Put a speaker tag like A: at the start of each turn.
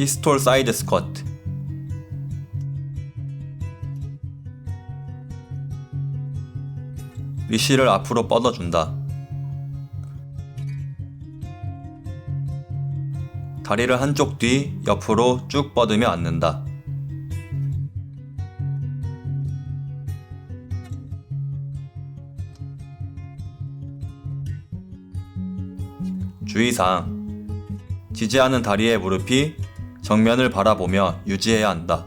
A: 피스톨 사이드 스쿼트 위시를 앞으로 뻗어준다. 다리를 한쪽 뒤 옆으로 쭉 뻗으며 앉는다. 주의사항. 지지하는 다리의 무릎이 정면을 바라보며 유지해야 한다.